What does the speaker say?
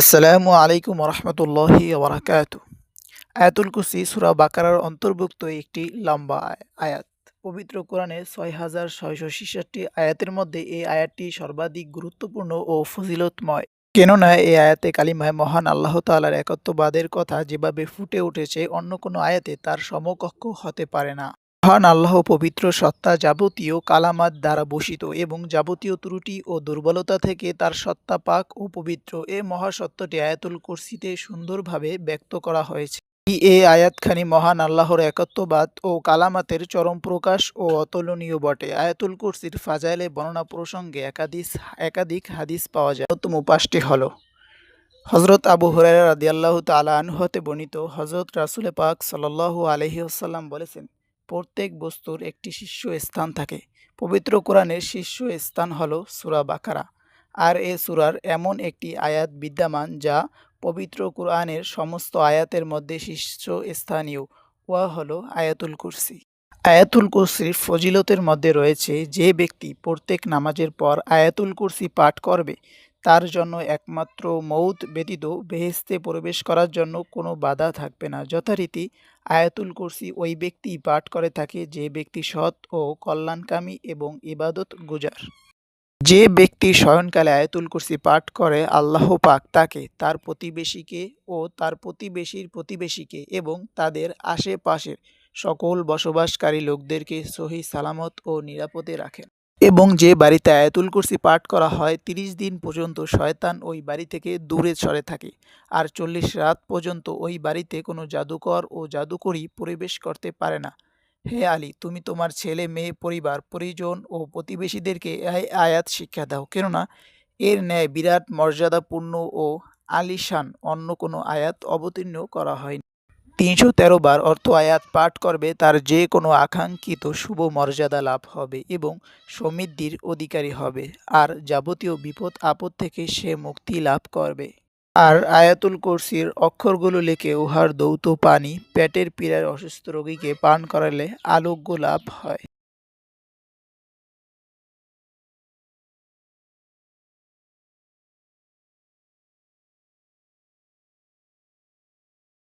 আসসালামু আলাইকুম রহমতুল্লাহি ওবরাকাত আয়াতুল কুসি সুরা বাকারার অন্তর্ভুক্ত একটি লম্বা আয়াত। পবিত্র কোরআনে ছয় হাজার ছয়শো ছেষট্টি আয়াতের মধ্যে এই আয়াতটি সর্বাধিক গুরুত্বপূর্ণ ও ফজিলতময়। কেননা এই আয়াতে কালিমায় মহান আল্লাহ তাআলার একত্ববাদের কথা যেভাবে ফুটে উঠেছে, অন্য কোনো আয়াতে তার সমকক্ষ হতে পারে না। মহান আল্লাহ পবিত্র সত্তা যাবতীয় কালামাত দ্বারা বসিত এবং যাবতীয় ত্রুটি ও দুর্বলতা থেকে তার সত্তা পাক ও পবিত্র। এ মহাসত্যটি আয়াতুল কুরসিতে সুন্দরভাবে ব্যক্ত করা হয়েছে। এই এ আয়াতখানি মহান আল্লাহর একত্ববাদ ও কালামাতের চরম প্রকাশ ও অতুলনীয় বটে। আয়াতুল কুরসির ফাজাইলে বর্ণনা প্রসঙ্গে একাধিক একাধিক হাদিস পাওয়া যায়। অন্যতম পাঁচটি হলো হজরত আবু হুরায়রা রাদিয়াল্লাহু তাআলা আনহু হতে বর্ণিত হজরত রাসূলে পাক সাল্লাল্লাহু আলাইহি ওয়াসাল্লাম বলেছেন প্রত্যেক বস্তুর একটি শীর্ষ স্থান থাকে। পবিত্র কোরআনের শীর্ষ স্থান হলো সূরা বাকারা। আর এ সুরার এমন একটি আয়াত বিদ্যমান যা পবিত্র কোরআনের সমস্ত আয়াতের মধ্যে শীর্ষ স্থানীয় ওয়া হলো আয়াতুল কুরসি। আয়াতুল কুরসির ফজিলতের মধ্যে রয়েছে যে ব্যক্তি প্রত্যেক নামাজের পর আয়াতুল কুরসি পাঠ করবে তার জন্য একমাত্র মৌত ব্যতীত বেহেস্তে প্রবেশ করার জন্য কোনো বাধা থাকবে না। যথারীতি আয়াতুল কুরসি ওই ব্যক্তি পাঠ করে থাকে যে ব্যক্তি সৎ ও কল্যাণকামী এবং ইবাদত গুজার। যে ব্যক্তি শয়নকালে আয়াতুল কুরসি পাঠ করে আল্লাহ পাক তাকে, তার প্রতিবেশীকে ও তার প্রতিবেশীর প্রতিবেশীকে এবং তাদের আশেপাশের সকল বসবাসকারী লোকদেরকে সহি সালামত ও নিরাপদে রাখেন। এবং যে বাড়িতে আয়াতুল কুরসি পাঠ করা হয়, তিরিশ দিন পর্যন্ত শয়তান ওই বাড়ি থেকে দূরে সরে থাকে। আর চল্লিশ রাত পর্যন্ত ওই বাড়িতে কোনো জাদুকর ও জাদুকরি প্রবেশ করতে পারে না। হে আলী, তুমি তোমার ছেলে, মেয়ে, পরিবার, পরিজন ও প্রতিবেশীদেরকে এই আয়াত শিক্ষা দাও। কেননা এর ন্যায় বিরাট মর্যাদাপূর্ণ ও আলিশান অন্য কোনো আয়াত অবতীর্ণ করা হয়নি। তিনশো তেরো বার অর্থ আয়াত পাঠ করবে, তার যে কোনো আকাঙ্ক্ষিত শুভ মর্যাদা লাভ হবে এবং সমৃদ্ধির অধিকারী হবে। আর যাবতীয় বিপদ, আপদ থেকে সে মুক্তি লাভ করবে। আর আয়াতুল কোর্সির অক্ষরগুলো লিখে উহার দৌত পানি পেটের পীড়ার অসুস্থ রোগীকে পান করালে আলোগ্য লাভ হয়।